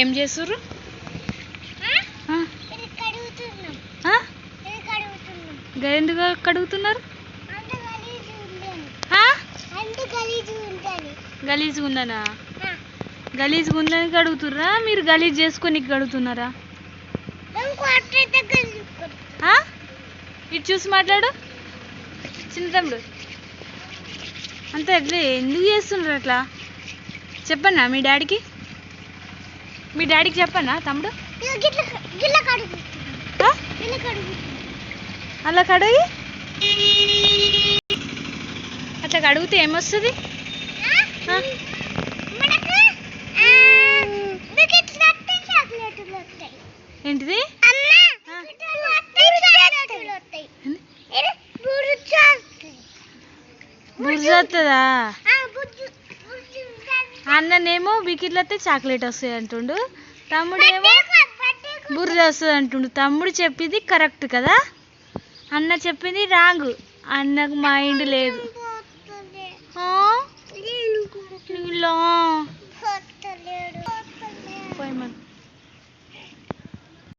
ఏం చేస్తుర్రు? ఎందుకు కడుగుతున్నారు? గలీజ్గా ఉందనా. గలీజ్గా ఉందని. కడుగుతుర్రా? మీరు గలీజ్ చేసుకొని కడుగుతున్నారా? ఇటు చూసి మాట్లాడు. చిన్న తమ్ముడు. అంతే అట్లే ఎందుకు చేస్తున్నారు అట్లా? చెప్పన్నా మీ డాడీకి? మీ డాడీకి చెప్పన్నా తమ్ముడు? అలా కడిగి. అట్లా కడిగితే ఏమొస్తుంది? ఏంటిది? బుర్జ వస్తుందా అన్ననేమో బికిట్లయితే చాక్లెట్ వస్తుంది అంటుండు. తమ్ముడేమో బుర్ర వస్తుంది అంటుండు. తమ్ముడు చెప్పింది కరెక్ట్ కదా? అన్న చెప్పింది రాంగ్. అన్నకు మైండ్ లేదు. పోతుంది. ఆ?